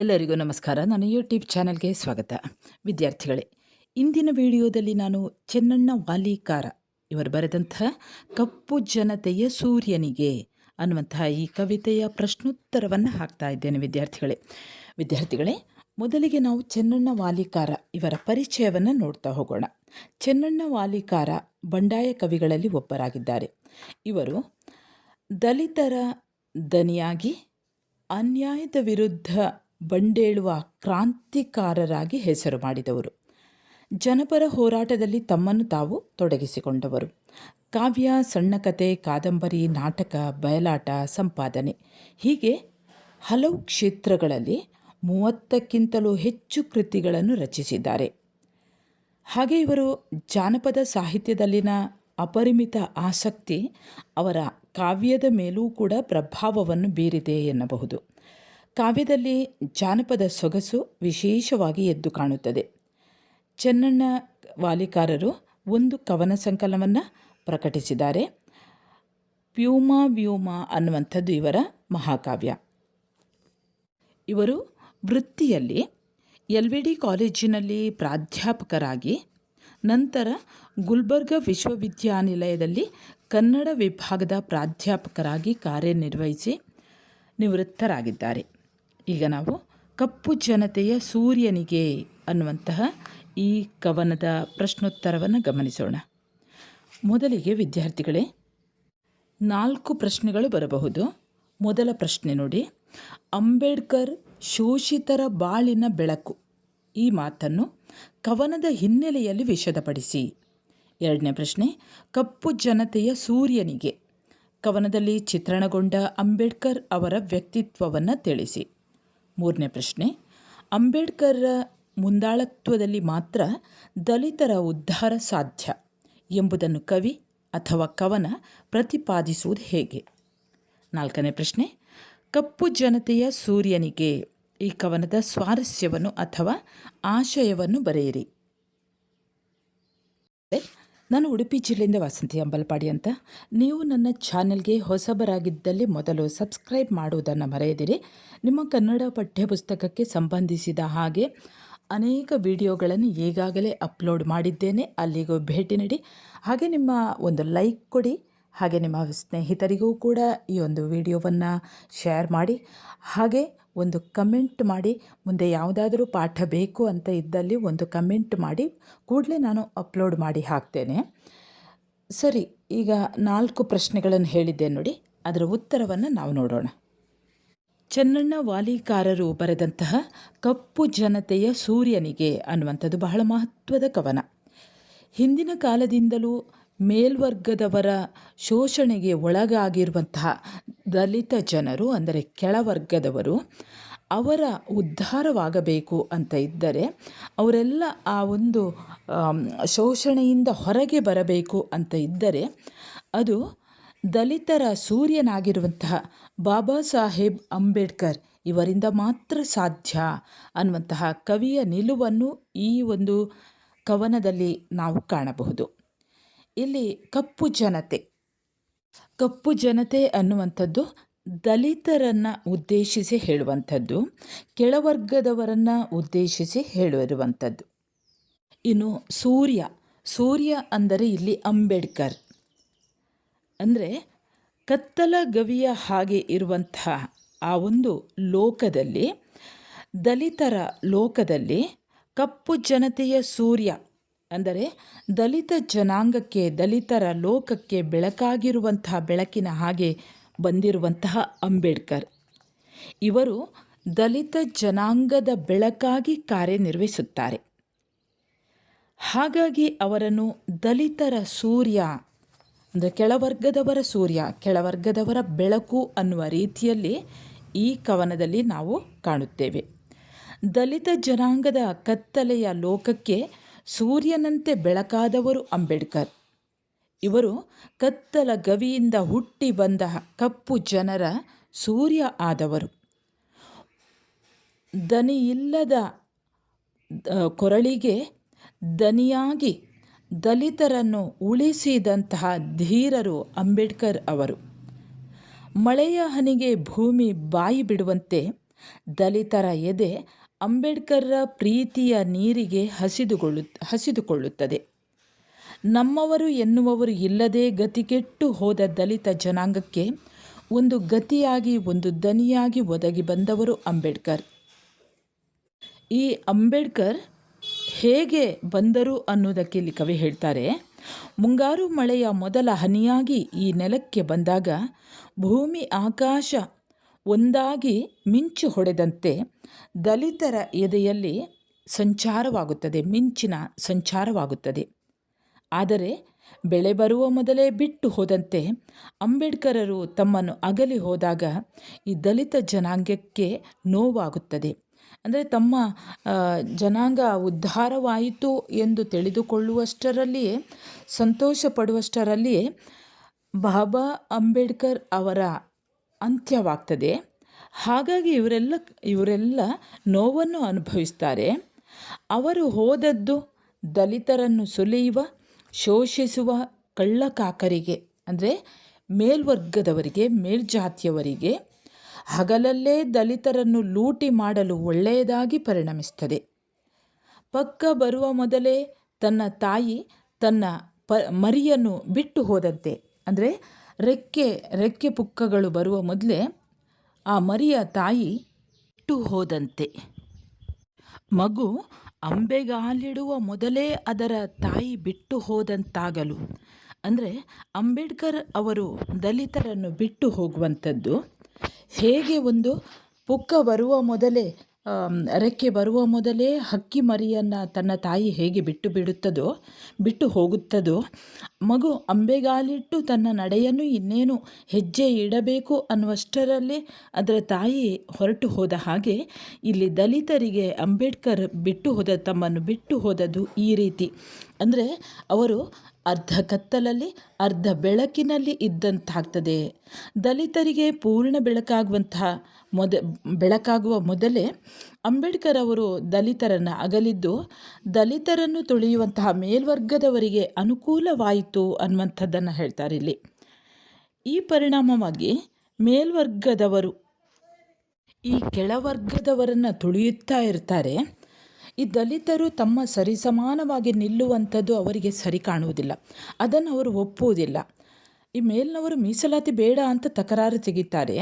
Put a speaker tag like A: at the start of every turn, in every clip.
A: ಎಲ್ಲರಿಗೂ ನಮಸ್ಕಾರ. ನನ್ನ ಯೂಟ್ಯೂಬ್ ಚಾನಲ್ಗೆ ಸ್ವಾಗತ. ವಿದ್ಯಾರ್ಥಿಗಳೇ, ಇಂದಿನ ವಿಡಿಯೋದಲ್ಲಿ ನಾನು ಚೆನ್ನಣ್ಣ ವಾಲಿಕಾರ ಇವರು ಬರೆದಂತಹ ಕಪ್ಪು ಜನತೆಯ ಸೂರ್ಯನಿಗೆ ಅನ್ನುವಂತಹ ಈ ಕವಿತೆಯ ಪ್ರಶ್ನೋತ್ತರವನ್ನು ಹಾಕ್ತಾ ಇದ್ದೇನೆ ವಿದ್ಯಾರ್ಥಿಗಳೇ. ವಿದ್ಯಾರ್ಥಿಗಳೇ, ಮೊದಲಿಗೆ ನಾವು ಚೆನ್ನಣ್ಣ ವಾಲಿಕಾರ ಇವರ ಪರಿಚಯವನ್ನು ನೋಡ್ತಾ ಹೋಗೋಣ. ಚೆನ್ನಣ್ಣ ವಾಲಿಕಾರ ಬಂಡಾಯ ಕವಿಗಳಲ್ಲಿ ಒಬ್ಬರಾಗಿದ್ದಾರೆ. ಇವರು ದಲಿತರ ದನಿಯಾಗಿ ಅನ್ಯಾಯದ ವಿರುದ್ಧ ಬಂಡೇಳುವ ಕ್ರಾಂತಿಕಾರರಾಗಿ ಹೆಸರು ಮಾಡಿದವರು. ಜನಪರ ಹೋರಾಟದಲ್ಲಿ ತಮ್ಮನ್ನು ತಾವು ತೊಡಗಿಸಿಕೊಂಡವರು. ಕಾವ್ಯ ಸಣ್ಣ ಕತೆ ಕಾದಂಬರಿ, ನಾಟಕ, ಬಯಲಾಟ, ಸಂಪಾದನೆ ಹೀಗೆ ಹಲವು ಕ್ಷೇತ್ರಗಳಲ್ಲಿ ಮೂವತ್ತಕ್ಕಿಂತಲೂ ಹೆಚ್ಚು ಕೃತಿಗಳನ್ನು ರಚಿಸಿದ್ದಾರೆ. ಹಾಗೆ ಇವರು ಜಾನಪದ ಸಾಹಿತ್ಯದಲ್ಲಿನ ಅಪರಿಮಿತ ಆಸಕ್ತಿ ಅವರ ಕಾವ್ಯದ ಮೇಲೂ ಕೂಡ ಪ್ರಭಾವವನ್ನು ಬೀರಿದೆ ಎನ್ನಬಹುದು. ಕಾವ್ಯದಲ್ಲಿ ಜಾನಪದ ಸೊಗಸು ವಿಶೇಷವಾಗಿ ಎದ್ದು ಕಾಣುತ್ತದೆ. ಚೆನ್ನಣ್ಣ ವಾಲಿಕಾರರು ಒಂದು ಕವನ ಸಂಕಲನವನ್ನು ಪ್ರಕಟಿಸಿದ್ದಾರೆ. ವ್ಯೂಮ ವ್ಯೂಮ ಅನ್ನುವಂಥದ್ದು ಇವರ ಮಹಾಕಾವ್ಯ. ಇವರು ವೃತ್ತಿಯಲ್ಲಿ ಎಲ್ ವಿ ಡಿ ಕಾಲೇಜಿನಲ್ಲಿ ಪ್ರಾಧ್ಯಾಪಕರಾಗಿ, ನಂತರ ಗುಲ್ಬರ್ಗ ವಿಶ್ವವಿದ್ಯಾನಿಲಯದಲ್ಲಿ ಕನ್ನಡ ವಿಭಾಗದ ಪ್ರಾಧ್ಯಾಪಕರಾಗಿ ಕಾರ್ಯನಿರ್ವಹಿಸಿ ನಿವೃತ್ತರಾಗಿದ್ದಾರೆ. ಈಗ ನಾವು ಕಪ್ಪು ಜನತೆಯ ಸೂರ್ಯನಿಗೆ ಅನ್ನುವಂತಹ ಈ ಕವನದ ಪ್ರಶ್ನೋತ್ತರವನ್ನು ಗಮನಿಸೋಣ. ಮೊದಲಿಗೆ ವಿದ್ಯಾರ್ಥಿಗಳೇ, ನಾಲ್ಕು ಪ್ರಶ್ನೆಗಳು ಬರಬಹುದು. ಮೊದಲ ಪ್ರಶ್ನೆ ನೋಡಿ. ಅಂಬೇಡ್ಕರ್ ಶೋಷಿತರ ಬಾಳಿನ ಬೆಳಕು. ಈ ಮಾತನ್ನು ಕವನದ ಹಿನ್ನೆಲೆಯಲ್ಲಿ ವಿಶದಪಡಿಸಿ ಎರಡನೇ ಪ್ರಶ್ನೆ, ಕಪ್ಪು ಜನತೆಯ ಸೂರ್ಯನಿಗೆ. ಕವನದಲ್ಲಿ ಚಿತ್ರಣಗೊಂಡ ಅಂಬೇಡ್ಕರ್ ಅವರ ವ್ಯಕ್ತಿತ್ವವನ್ನು ತಿಳಿಸಿ. ಮೂರನೇ ಪ್ರಶ್ನೆ ಅಂಬೇಡ್ಕರ್ ಮುಂದಾಳತ್ವದಲ್ಲಿ ಮಾತ್ರ ದಲಿತರ ಉದ್ಧಾರ ಸಾಧ್ಯ ಎಂಬುದನ್ನು ಕವಿ ಅಥವಾ ಕವನ ಪ್ರತಿಪಾದಿಸುವುದು ಹೇಗೆ? ನಾಲ್ಕನೇ ಪ್ರಶ್ನೆ, ಕಪ್ಪು ಜನತೆಯ ಸೂರ್ಯನಿಗೆ ಈ ಕವನದ ಸ್ವಾರಸ್ಯವನ್ನು ಅಥವಾ ಆಶಯವನ್ನು ಬರೆಯಿರಿ. ನಾನು ಉಡುಪಿ ಜಿಲ್ಲೆಯಿಂದ ವಾಸಂತಿ ಅಂಬಲ್ಪಾಡಿ ಅಂತ. ನೀವು ನನ್ನ ಚಾನೆಲ್ಗೆ ಹೊಸಬರಾಗಿದ್ದಲ್ಲಿ ಮೊದಲು ಸಬ್ಸ್ಕ್ರೈಬ್ ಮಾಡುವುದನ್ನು ಮರೆಯದಿರಿ. ನಿಮ್ಮ ಕನ್ನಡ ಪಠ್ಯಪುಸ್ತಕಕ್ಕೆ ಸಂಬಂಧಿಸಿದ ಹಾಗೆ ಅನೇಕ ವಿಡಿಯೋಗಳನ್ನು ಈಗಾಗಲೇ ಅಪ್ಲೋಡ್ ಮಾಡಿದ್ದೇನೆ. ಅಲ್ಲಿಗೂ ಭೇಟಿ ನೀಡಿ. ಹಾಗೆ ನಿಮ್ಮ ಒಂದು ಲೈಕ್ ಕೊಡಿ. ಹಾಗೆ ನಿಮ್ಮ ಸ್ನೇಹಿತರಿಗೂ ಕೂಡ ಈ ಒಂದು ವಿಡಿಯೋವನ್ನು ಶೇರ್ ಮಾಡಿ. ಹಾಗೆ ಒಂದು ಕಮೆಂಟ್ ಮಾಡಿ, ಮುಂದೆ ಯಾವುದಾದ್ರೂ ಪಾಠ ಬೇಕು ಅಂತ ಇದ್ದಲ್ಲಿ ಒಂದು ಕಮೆಂಟ್ ಮಾಡಿ, ಕೂಡಲೇ ನಾನು ಅಪ್ಲೋಡ್ ಮಾಡಿ ಹಾಕ್ತೇನೆ. ಸರಿ, ಈಗ ನಾಲ್ಕು ಪ್ರಶ್ನೆಗಳನ್ನು ಹೇಳಿದ್ದೆ ನೋಡಿ, ಅದರ ಉತ್ತರವನ್ನು ನಾವು ನೋಡೋಣ. ಚೆನ್ನಣ್ಣ ವಾಲಿಕಾರರು ಬರೆದಂತಹ ಕಪ್ಪು ಜನತೆಯ ಸೂರ್ಯನಿಗೆ ಅನ್ನುವಂಥದ್ದು ಬಹಳ ಮಹತ್ವದ ಕವನ. ಹಿಂದಿನ ಕಾಲದಿಂದಲೂ ಮೇಲ್ವರ್ಗದವರ ಶೋಷಣೆಗೆ ಒಳಗಾಗಿರುವಂತಹ ದಲಿತ ಜನರು, ಅಂದರೆ ಕೆಳವರ್ಗದವರು, ಅವರ ಉದ್ಧಾರವಾಗಬೇಕು ಅಂತ ಇದ್ದರೆ ಅವರೆಲ್ಲ ಆ ಒಂದು ಶೋಷಣೆಯಿಂದ ಹೊರಗೆ ಬರಬೇಕು ಅಂತ ಇದ್ದರೆ ಅದು ದಲಿತರ ಸೂರ್ಯನಾಗಿರುವಂತಹ ಬಾಬಾ ಸಾಹೇಬ್ ಅಂಬೇಡ್ಕರ್ ಇವರಿಂದ ಮಾತ್ರ ಸಾಧ್ಯ ಅನ್ನುವಂತಹ ಕವಿಯ ನಿಲುವನ್ನು ಈ ಒಂದು ಕವನದಲ್ಲಿ ನಾವು ಕಾಣಬಹುದು. ಇಲ್ಲಿ ಕಪ್ಪು ಜನತೆ. ಕಪ್ಪು ಜನತೆ ಅನ್ನುವಂಥದ್ದು ದಲಿತರನ್ನು ಉದ್ದೇಶಿಸಿ ಹೇಳುವಂಥದ್ದು, ಕೆಳವರ್ಗದವರನ್ನು ಉದ್ದೇಶಿಸಿ ಹೇಳಿರುವಂಥದ್ದು ಇನ್ನು ಸೂರ್ಯ ಸೂರ್ಯ ಅಂದರೆ ಇಲ್ಲಿ ಅಂಬೇಡ್ಕರ್. ಅಂದರೆ ಕತ್ತಲ ಗವಿಯ ಹಾಗೆ ಇರುವಂತಹ ಆ ಒಂದು ಲೋಕದಲ್ಲಿ, ದಲಿತರ ಲೋಕದಲ್ಲಿ ಕಪ್ಪು ಜನತೆಯ ಸೂರ್ಯ ಅಂದರೆ ದಲಿತ ಜನಾಂಗಕ್ಕೆ, ದಲಿತರ ಲೋಕಕ್ಕೆ ಬೆಳಕಾಗಿರುವಂತಹ ಬೆಳಕಿನ ಹಾಗೆ ಬಂದಿರುವಂತಹ ಅಂಬೇಡ್ಕರ್. ಇವರು ದಲಿತ ಜನಾಂಗದ ಬೆಳಕಾಗಿ ಕಾರ್ಯನಿರ್ವಹಿಸುತ್ತಾರೆ. ಹಾಗಾಗಿ ಅವರನ್ನು ದಲಿತರ ಸೂರ್ಯ, ಅಂದರೆ ಕೆಳವರ್ಗದವರ ಸೂರ್ಯ, ಕೆಳವರ್ಗದವರ ಬೆಳಕು ಅನ್ನುವ ರೀತಿಯಲ್ಲಿ ಈ ಕವನದಲ್ಲಿ ನಾವು ಕಾಣುತ್ತೇವೆ. ದಲಿತ ಜನಾಂಗದ ಕತ್ತಲೆಯ ಲೋಕಕ್ಕೆ ಸೂರ್ಯನಂತೆ ಬೆಳಕಾದವರು ಅಂಬೇಡ್ಕರ್. ಇವರು ಕತ್ತಲ ಗವಿಯಿಂದ ಹುಟ್ಟಿ ಬಂದ ಕಪ್ಪು ಜನರ ಸೂರ್ಯ ಆದವರು. ದನಿಯಿಲ್ಲದ ಕೊರಳಿಗೆ ದನಿಯಾಗಿ ದಲಿತರನ್ನು ಉಳಿಸಿದಂತಹ ಧೀರರು ಅಂಬೇಡ್ಕರ್ ಅವರು. ಮಳೆಯ ಹನಿಗೆ ಭೂಮಿ ಬಾಯಿ ಬಿಡುವಂತೆ ದಲಿತರ ಎದೆ ಅಂಬೇಡ್ಕರ್ರ ಪ್ರೀತಿಯ ನೀರಿಗೆ ಹಸಿದುಕೊಳ್ಳು ಹಸಿದುಕೊಳ್ಳುತ್ತದೆ. ನಮ್ಮವರು ಎನ್ನುವವರು ಇಲ್ಲದೆ ಗತಿಗೆಟ್ಟು ಹೋದ ದಲಿತ ಜನಾಂಗಕ್ಕೆ ಒಂದು ಗತಿಯಾಗಿ, ಒಂದು ದನಿಯಾಗಿ ಒದಗಿ ಬಂದವರು ಅಂಬೇಡ್ಕರ್. ಈ ಅಂಬೇಡ್ಕರ್ ಹೇಗೆ ಬಂದರು ಅನ್ನೋದಕ್ಕೆ ಇಲ್ಲಿ ಕವಿ ಹೇಳ್ತಾರೆ, ಮುಂಗಾರು ಮಳೆಯ ಮೊದಲ ಹನಿಯಾಗಿ ಈ ನೆಲಕ್ಕೆ ಬಂದಾಗ ಭೂಮಿ, ಆಕಾಶ ಒಂದಾಗಿ ಮಿಂಚು ಹೊಡೆದಂತೆ ದಲಿತರ ಎದೆಯಲ್ಲಿ ಸಂಚಾರವಾಗುತ್ತದೆ, ಮಿಂಚಿನ ಸಂಚಾರವಾಗುತ್ತದೆ. ಆದರೆ ಬೆಳೆ ಬರುವ ಮೊದಲೇ ಬಿಟ್ಟು ಹೋದಂತೆ ಅಂಬೇಡ್ಕರರು ತಮ್ಮನ್ನು ಅಗಲಿ ಹೋದಾಗ ಈ ದಲಿತ ಜನಾಂಗಕ್ಕೆ ನೋವಾಗುತ್ತದೆ. ಅಂದರೆ ತಮ್ಮ ಜನಾಂಗ ಉದ್ಧಾರವಾಯಿತು ಎಂದು ತಿಳಿದುಕೊಳ್ಳುವಷ್ಟರಲ್ಲಿಯೇ ಸಂತೋಷ ಪಡುವಷ್ಟರಲ್ಲಿಯೇ ಬಾಬಾ ಅಂಬೇಡ್ಕರ್ ಅವರ ಅಂತ್ಯವಾಗ್ತದೆ. ಹಾಗಾಗಿ ಇವರೆಲ್ಲ ಇವರೆಲ್ಲ ನೋವನ್ನು ಅನುಭವಿಸ್ತಾರೆ. ಅವರು ಹೋದದ್ದು ದಲಿತರನ್ನು ಸುಲಿಯುವ, ಶೋಷಿಸುವ ಕಳ್ಳಕಾಕರಿಗೆ, ಅಂದರೆ ಮೇಲ್ವರ್ಗದವರಿಗೆ, ಮೇಲ್ಜಾತಿಯವರಿಗೆ ಹಗಲಲ್ಲೇ ದಲಿತರನ್ನು ಲೂಟಿ ಮಾಡಲು ಒಳ್ಳೆಯದಾಗಿ ಪರಿಣಮಿಸ್ತದೆ. ಪಕ್ಕ ಬರುವ ಮೊದಲೇ ತನ್ನ ತಾಯಿ ತನ್ನ ಪ, ಮರಿಯನ್ನು ಬಿಟ್ಟು ಹೋದಂತೆ, ಅಂದರೆ ರೆಕ್ಕೆ ರೆಕ್ಕೆ ಪುಕ್ಕಗಳು ಬರುವ ಮೊದಲೇ ಆ ಮರಿಯ ತಾಯಿ ಇಟ್ಟು ಹೋದಂತೆ. ಮಗು ಅಂಬೆಗಾಲಿಡುವ ಮೊದಲೇ ಅದರ ತಾಯಿ ಬಿಟ್ಟು ಹೋದಂತಾಗಲು. ಅಂದರೆ ಅಂಬೇಡ್ಕರ್ ಅವರು ದಲಿತರನ್ನು ಬಿಟ್ಟು ಹೋಗುವಂಥದ್ದು. ಹೇಗೆ ಒಂದು ಪುಕ್ಕ ಬರುವ ಮೊದಲೇ ರೆಕ್ಕೆ ಬರುವ ಮೊದಲೇ ಹಕ್ಕಿ ಮರಿಯನ್ನು ತನ್ನ ತಾಯಿ ಹೇಗೆ ಬಿಟ್ಟು ಬಿಡುತ್ತದೋ, ಬಿಟ್ಟು ಹೋಗುತ್ತದೋ, ಮಗು ಅಂಬೆಗಾಲಿಟ್ಟು ತನ್ನ ನಡೆಯನ್ನು ಇನ್ನೇನು ಹೆಜ್ಜೆ ಇಡಬೇಕು ಅನ್ನುವಷ್ಟರಲ್ಲಿ ಅದರ ತಾಯಿ ಹೊರಟು ಹೋದ ಹಾಗೆ ಇಲ್ಲಿ ದಲಿತರಿಗೆ ಅಂಬೇಡ್ಕರ್ ಬಿಟ್ಟು ಹೋದ ತಮ್ಮನ್ನು ಬಿಟ್ಟು ಹೋದದ್ದು ಈ ರೀತಿ. ಅಂದರೆ ಅವರು ಅರ್ಧ ಕತ್ತಲಲ್ಲಿ, ಅರ್ಧ ಬೆಳಕಿನಲ್ಲಿ ಇದ್ದಂತಾಗ್ತದೆ. ದಲಿತರಿಗೆ ಪೂರ್ಣ ಬೆಳಕಾಗುವಂತಹ ಮೊದ, ಬೆಳಕಾಗುವ ಮೊದಲೇ ಅಂಬೇಡ್ಕರ್ ಅವರು ದಲಿತರನ್ನು ಅಗಲಿದ್ದು, ದಲಿತರನ್ನು ತುಳಿಯುವಂತಹ ಮೇಲ್ವರ್ಗದವರಿಗೆ ಅನುಕೂಲವಾಯಿತು ಅನ್ನುವಂಥದ್ದನ್ನು ಹೇಳ್ತಾರೆ ಇಲ್ಲಿ. ಈ ಪರಿಣಾಮವಾಗಿ ಮೇಲ್ವರ್ಗದವರು ಈ ಕೆಳವರ್ಗದವರನ್ನು ತುಳಿಯುತ್ತಾ ಇರ್ತಾರೆ. ಈ ದಲಿತರು ತಮ್ಮ ಸರಿಸಮಾನವಾಗಿ ನಿಲ್ಲುವಂಥದ್ದು ಅವರಿಗೆ ಸರಿ ಕಾಣುವುದಿಲ್ಲ. ಅದನ್ನು ಅವರು ಒಪ್ಪುವುದಿಲ್ಲ. ಈ ಮೇಲಿನವರು ಮೀಸಲಾತಿ ಬೇಡ ಅಂತ ತಕರಾರು ತೆಗಿತಾರೆ.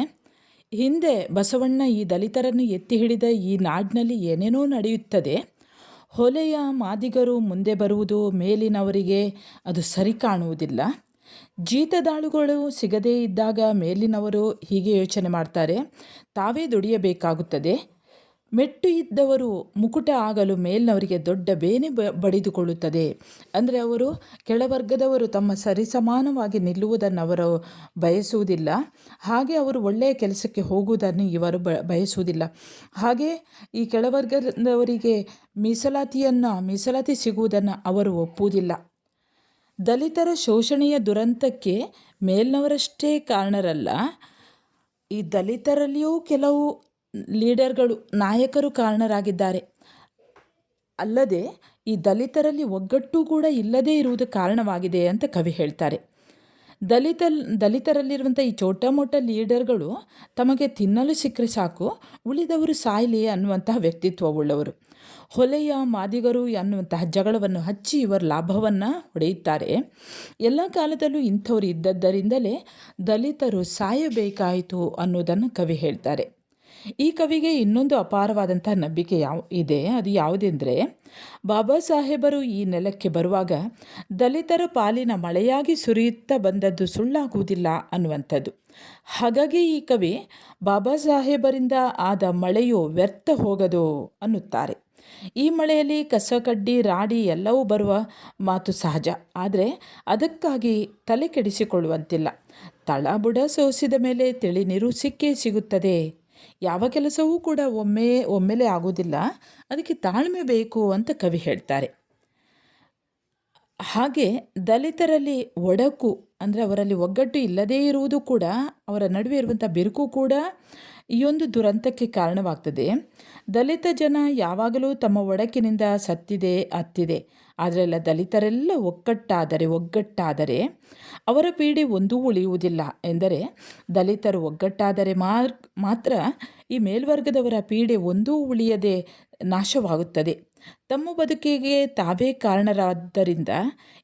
A: ಹಿಂದೆ ಬಸವಣ್ಣ ಈ ದಲಿತರನ್ನು ಎತ್ತಿ ಹಿಡಿದ ಈ ನಾಡಿನಲ್ಲಿ ಏನೇನೋ ನಡೆಯುತ್ತದೆ. ಹೊಲೆಯ ಮಾದಿಗರು ಮುಂದೆ ಬರುವುದು ಮೇಲಿನವರಿಗೆ ಅದು ಸರಿ ಕಾಣುವುದಿಲ್ಲ. ಜೀತದಾಳುಗಳು ಸಿಗದೇ ಇದ್ದಾಗ ಮೇಲಿನವರು ಹೀಗೆ ಯೋಚನೆ ಮಾಡ್ತಾರೆ, ತಾವೇ ದುಡಿಯಬೇಕಾಗುತ್ತದೆ. ಮೆಟ್ಟು ಇದ್ದವರು ಮುಕುಟ ಆಗಲು ಮೇಲ್ನವರಿಗೆ ದೊಡ್ಡ ಬೇನೆ ಬಡಿದುಕೊಳ್ಳುತ್ತದೆ. ಅಂದರೆ ಅವರು ಕೆಳವರ್ಗದವರು ತಮ್ಮ ಸರಿಸಮಾನವಾಗಿ ನಿಲ್ಲುವುದನ್ನು ಅವರು ಬಯಸುವುದಿಲ್ಲ. ಹಾಗೆ ಅವರು ಒಳ್ಳೆಯ ಕೆಲಸಕ್ಕೆ ಹೋಗುವುದನ್ನು ಇವರು ಬಯಸುವುದಿಲ್ಲ. ಹಾಗೆ ಈ ಕೆಳವರ್ಗದವರಿಗೆ ಮೀಸಲಾತಿಯನ್ನು, ಮೀಸಲಾತಿ ಸಿಗುವುದನ್ನು ಅವರು ಒಪ್ಪುವುದಿಲ್ಲ. ದಲಿತರ ಶೋಷಣೆಯ ದುರಂತಕ್ಕೆ ಮೇಲ್ನವರಷ್ಟೇ ಕಾರಣರಲ್ಲ. ಈ ದಲಿತರಲ್ಲಿಯೂ ಕೆಲವು ಲೀಡರ್ಗಳು ನಾಯಕರು ಕಾರಣರಾಗಿದ್ದಾರೆ. ಅಲ್ಲದೆ ಈ ದಲಿತರಲ್ಲಿ ಒಗ್ಗಟ್ಟು ಕೂಡ ಇಲ್ಲದೇ ಇರುವುದು ಕಾರಣವಾಗಿದೆ ಅಂತ ಕವಿ ಹೇಳ್ತಾರೆ. ದಲಿತ, ದಲಿತರಲ್ಲಿರುವಂಥ ಈ ಚೋಟ ಮೋಟ ಲೀಡರ್ಗಳು ತಮಗೆ ತಿನ್ನಲು ಸಿಕ್ಕರೆ ಸಾಕು, ಉಳಿದವರು ಸಾಯಲಿ ಅನ್ನುವಂತಹ ವ್ಯಕ್ತಿತ್ವವುಳ್ಳವರು. ಹೊಲೆಯ ಮಾದಿಗರು ಅನ್ನುವಂತಹ ಜಗಳವನ್ನು ಹಚ್ಚಿ ಇವರ ಲಾಭವನ್ನು ಹೊಡೆಯುತ್ತಾರೆ. ಎಲ್ಲ ಕಾಲದಲ್ಲೂ ಇಂಥವ್ರು ಇದ್ದದ್ದರಿಂದಲೇ ದಲಿತರು ಸಾಯಬೇಕಾಯಿತು ಅನ್ನೋದನ್ನು ಕವಿ ಹೇಳ್ತಾರೆ. ಈ ಕವಿಗೆ ಇನ್ನೊಂದು ಅಪಾರವಾದಂಥ ನಂಬಿಕೆ ಯಾವ, ಇದೆ. ಅದು ಯಾವುದೆಂದರೆ, ಬಾಬಾ ಸಾಹೇಬರು ಈ ನೆಲಕ್ಕೆ ಬರುವಾಗ ದಲಿತರ ಪಾಲಿನ ಮಳೆಯಾಗಿ ಸುರಿಯುತ್ತಾ ಬಂದದ್ದು ಸುಳ್ಳಾಗುವುದಿಲ್ಲ ಅನ್ನುವಂಥದ್ದು. ಹಾಗಾಗಿ ಈ ಕವಿ ಬಾಬಾ ಸಾಹೇಬರಿಂದ ಆದ ಮಳೆಯು ವ್ಯರ್ಥ ಹೋಗದು ಅನ್ನುತ್ತಾರೆ. ಈ ಮಳೆಯಲ್ಲಿ ಕಸಕಡ್ಡಿ ರಾಡಿ ಎಲ್ಲವೂ ಬರುವ ಮಾತು ಸಹಜ. ಆದರೆ ಅದಕ್ಕಾಗಿ ತಲೆ ಕೆಡಿಸಿಕೊಳ್ಳುವಂತಿಲ್ಲ. ತಳಬುಡ ಸೋಸಿದ ಮೇಲೆ ತಿಳಿನೀರು ಸಿಕ್ಕೇ ಸಿಗುತ್ತದೆ. ಯಾವ ಕೆಲಸವೂ ಕೂಡ ಒಮ್ಮೆ, ಒಮ್ಮೆಲೆ ಆಗೋದಿಲ್ಲ ಅದಕ್ಕೆ ತಾಳ್ಮೆ ಬೇಕು ಅಂತ ಕವಿ ಹೇಳ್ತಾರೆ. ಹಾಗೆ ದಲಿತರಲ್ಲಿ ಒಡಕು ಅಂದರೆ ಅವರಲ್ಲಿ ಒಗ್ಗಟ್ಟು ಇಲ್ಲದೇ ಇರುವುದು ಕೂಡ ಅವರ ನಡುವೆ ಇರುವಂಥ ಬಿರುಕು ಕೂಡ ಈ ಒಂದು ದುರಂತಕ್ಕೆ ಕಾರಣವಾಗ್ತದೆ. ದಲಿತ ಜನ ಯಾವಾಗಲೂ ತಮ್ಮ ಒಡಕಿನಿಂದ ಸತ್ತಿದೆ, ಅತ್ತಿದೆ. ಆದರೆಲ್ಲ ದಲಿತರೆಲ್ಲ ಒಗ್ಗಟ್ಟಾದರೆ ಒಗ್ಗಟ್ಟಾದರೆ ಅವರ ಪೀಡೆ ಒಂದೂ ಉಳಿಯುವುದಿಲ್ಲ. ಎಂದರೆ ದಲಿತರು ಒಗ್ಗಟ್ಟಾದರೆ ಮಾತ್ರ ಈ ಮೇಲ್ವರ್ಗದವರ ಪೀಡೆ ಒಂದೂ ಉಳಿಯದೆ ನಾಶವಾಗುತ್ತದೆ. ತಮ್ಮ ಬದುಕಿಗೆ ತಾವೇ ಕಾರಣರಾದ್ದರಿಂದ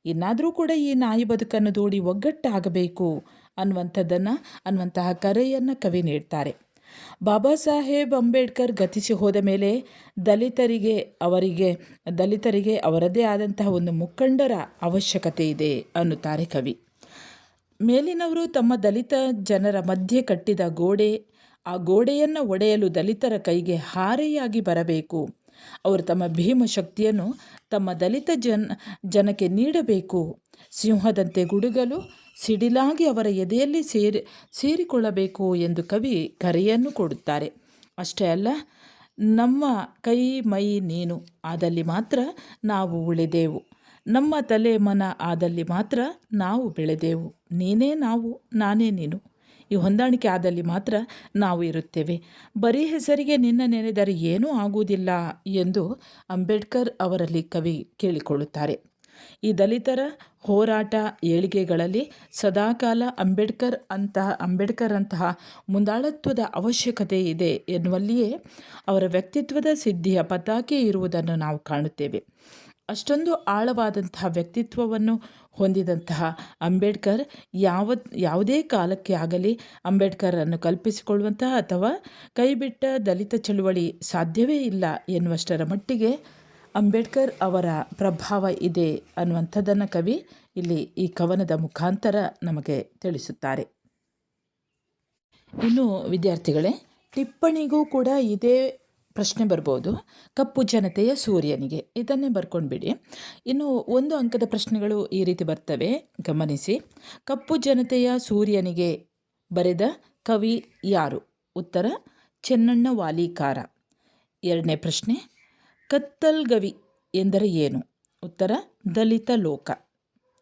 A: ಇನ್ನಾದರೂ ಕೂಡ ಈ ನಾಯಿ ಬದುಕನ್ನು ದೂಡಿ ಒಗ್ಗಟ್ಟಾಗಬೇಕು ಅನ್ನುವಂಥದ್ದನ್ನು, ಅನ್ನುವಂತಹ ಕರೆಯನ್ನು ಕವಿ ನೀಡ್ತಾರೆ. ಬಾಬಾ ಸಾಹೇಬ್ ಅಂಬೇಡ್ಕರ್ ಗತಿಸಿ ಹೋದ ಮೇಲೆ ದಲಿತರಿಗೆ ಅವರಿಗೆ, ದಲಿತರಿಗೆ ಅವರದೇ ಆದಂತಹ ಒಂದು ಮುಖಂಡರ ಅವಶ್ಯಕತೆ ಇದೆ ಅನ್ನುತ್ತಾರೆ ಕವಿ. ಮೇಲಿನವರು ತಮ್ಮ ದಲಿತ ಜನರ ಮಧ್ಯೆ ಕಟ್ಟಿದ ಗೋಡೆ, ಆ ಗೋಡೆಯನ್ನು ಒಡೆಯಲು ದಲಿತರ ಕೈಗೆ ಹಾರೆಯಾಗಿ ಬರಬೇಕು. ಅವರು ತಮ್ಮ ಭೀಮ ಶಕ್ತಿಯನ್ನು ತಮ್ಮ ದಲಿತ ಜನ, ಜನಕ್ಕೆ ನೀಡಬೇಕು. ಸಿಂಹದಂತೆ ಗುಡುಗಲು ಸಿಡಿಲಾಗಿ ಅವರ ಎದೆಯಲ್ಲಿ ಸೇರಿ, ಸೇರಿಕೊಳ್ಳಬೇಕು ಎಂದು ಕವಿ ಕರೆಯನ್ನು ಕೊಡುತ್ತಾರೆ. ಅಷ್ಟೇ ಅಲ್ಲ, ನಮ್ಮ ಕೈ, ಮೈ, ನೀನು ಆದಲ್ಲಿ ಮಾತ್ರ ನಾವು ಉಳಿದೆವು. ನಮ್ಮ ತಲೆ, ಮನ ಆದಲ್ಲಿ ಮಾತ್ರ ನಾವು ಬೆಳೆದೆವು. ನೀನೇ ನಾವು, ನಾನೇ ನೀನು. ಈ ಹೊಂದಾಣಿಕೆ ಆದಲ್ಲಿ ಮಾತ್ರ ನಾವು ಇರುತ್ತೇವೆ. ಬರೀ ಹೆಸರಿಗೆ ನಿನ್ನ ನೆನೆದರೆ ಏನೂ ಆಗುವುದಿಲ್ಲ ಎಂದು ಅಂಬೇಡ್ಕರ್ ಅವರಲ್ಲಿ ಕವಿ ಕೇಳಿಕೊಳ್ಳುತ್ತಾರೆ. ಈ ದಲಿತರ ಹೋರಾಟ ಏಳಿಗೆಗಳಲ್ಲಿ ಸದಾಕಾಲ ಅಂಬೇಡ್ಕರ್ ಅಂತಹ ಅಂಬೇಡ್ಕರ್ ಅಂತಹ ಮುಂದಾಳತ್ವದ ಅವಶ್ಯಕತೆ ಇದೆ ಎನ್ನುವಲ್ಲಿಯೇ ಅವರ ವ್ಯಕ್ತಿತ್ವದ ಸಿದ್ಧಿಯ ಪತಾಕೆ ಇರುವುದನ್ನು ನಾವು ಕಾಣುತ್ತೇವೆ. ಅಷ್ಟೊಂದು ಆಳವಾದಂತಹ ವ್ಯಕ್ತಿತ್ವವನ್ನು ಹೊಂದಿದಂತಹ ಅಂಬೇಡ್ಕರ್ ಯಾವ ಯಾವುದೇ ಕಾಲಕ್ಕೆ ಆಗಲಿ ಅಂಬೇಡ್ಕರನ್ನು ಕಲ್ಪಿಸಿಕೊಳ್ಳುವಂತಹ ಅಥವಾ ಕೈಬಿಟ್ಟ ದಲಿತ ಚಳುವಳಿ ಸಾಧ್ಯವೇ ಇಲ್ಲ ಎನ್ನುವಷ್ಟರ ಮಟ್ಟಿಗೆ ಅಂಬೇಡ್ಕರ್ ಅವರ ಪ್ರಭಾವ ಇದೆ ಅನ್ನುವಂಥದ್ದನ್ನು ಕವಿ ಇಲ್ಲಿ ಈ ಕವನದ ಮುಖಾಂತರ ನಮಗೆ ತಿಳಿಸುತ್ತಾರೆ. ಇನ್ನು ವಿದ್ಯಾರ್ಥಿಗಳೇ, ಟಿಪ್ಪಣಿಗೂ ಕೂಡ ಇದೇ ಪ್ರಶ್ನೆ ಬರ್ಬೋದು. ಕಪ್ಪು ಜನತೆಯ ಸೂರ್ಯನಿಗೆ. ಇದನ್ನೇ ಬರ್ಕೊಂಡ್ಬಿಡಿ ಇನ್ನು ಒಂದು ಅಂಕದ ಪ್ರಶ್ನೆಗಳು ಈ ರೀತಿ ಬರ್ತವೆ. ಗಮನಿಸಿ. ಕಪ್ಪು ಜನತೆಯ ಸೂರ್ಯನಿಗೆ ಬರೆದ ಕವಿ ಯಾರು? ಉತ್ತರ, ಚೆನ್ನಣ್ಣ ವಾಲೀಕಾರ. ಎರಡನೇ ಪ್ರಶ್ನೆ. ಕತ್ತಲ್ಗವಿ ಎಂದರೆ ಏನು? ಉತ್ತರ, ದಲಿತ ಲೋಕ.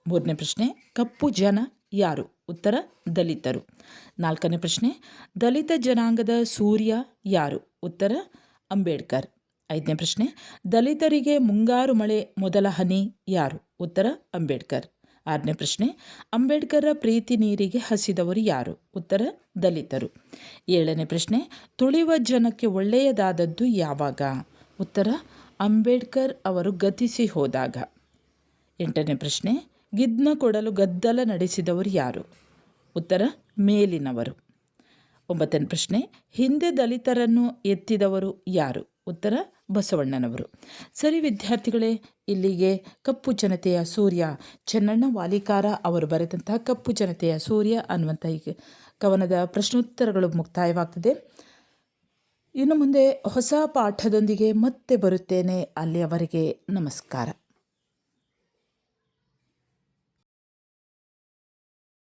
A: ಮೂರನೇ ಪ್ರಶ್ನೆ, ಕಪ್ಪು ಜನ ಯಾರು? ಉತ್ತರ, ದಲಿತರು. ನಾಲ್ಕನೇ ಪ್ರಶ್ನೆ, ದಲಿತ ಜನಾಂಗದ ಸೂರ್ಯ ಯಾರು? ಉತ್ತರ, ಅಂಬೇಡ್ಕರ್. ಐದನೇ ಪ್ರಶ್ನೆ, ದಲಿತರಿಗೆ ಮುಂಗಾರು ಮಳೆ ಮೊದಲ ಹನಿ ಯಾರು? ಉತ್ತರ, ಅಂಬೇಡ್ಕರ್. ಆರನೇ ಪ್ರಶ್ನೆ ಅಂಬೇಡ್ಕರ ಪ್ರೀತಿ ನೀರಿಗೆ ಹಸಿದವರು ಯಾರು? ಉತ್ತರ, ದಲಿತರು. ಏಳನೇ ಪ್ರಶ್ನೆ, ತುಳಿವ ಜನಕ್ಕೆ ಒಳ್ಳೆಯದಾದದ್ದು ಯಾವಾಗ? ಉತ್ತರ ಅಂಬೇಡ್ಕರ್ ಅವರು ಗತಿಸಿ ಹೋದಾಗ. ಎಂಟನೇ ಪ್ರಶ್ನೆ, ಗಿದ್ನ ಕೊಡಲು ಗದ್ದಲ ನಡೆಸಿದವರು ಯಾರು? ಉತ್ತರ, ಮೇಲಿನವರು. ಒಂಬತ್ತನೇ ಪ್ರಶ್ನೆ, ಹಿಂದೆ ದಲಿತರನ್ನು ಎತ್ತಿದವರು ಯಾರು? ಉತ್ತರ, ಬಸವಣ್ಣನವರು. ಸರಿ ವಿದ್ಯಾರ್ಥಿಗಳೇ, ಇಲ್ಲಿಗೆ ಕಪ್ಪು ಜನತೆಯ ಸೂರ್ಯ, ಚೆನ್ನಣ್ಣ ವಾಲಿಕಾರ ಅವರು ಬರೆದಂತಹ ಕಪ್ಪು ಜನತೆಯ ಸೂರ್ಯ ಅನ್ನುವಂಥ ಈ ಕವನದ ಪ್ರಶ್ನೋತ್ತರಗಳು ಮುಕ್ತಾಯವಾಗ್ತದೆ. ಇನ್ನು ಮುಂದೆ ಹೊಸ ಪಾಠದೊಂದಿಗೆ ಮತ್ತೆ ಬರುತ್ತೇನೆ. ಅಲ್ಲಿಯವರೆಗೆ ನಮಸ್ಕಾರ.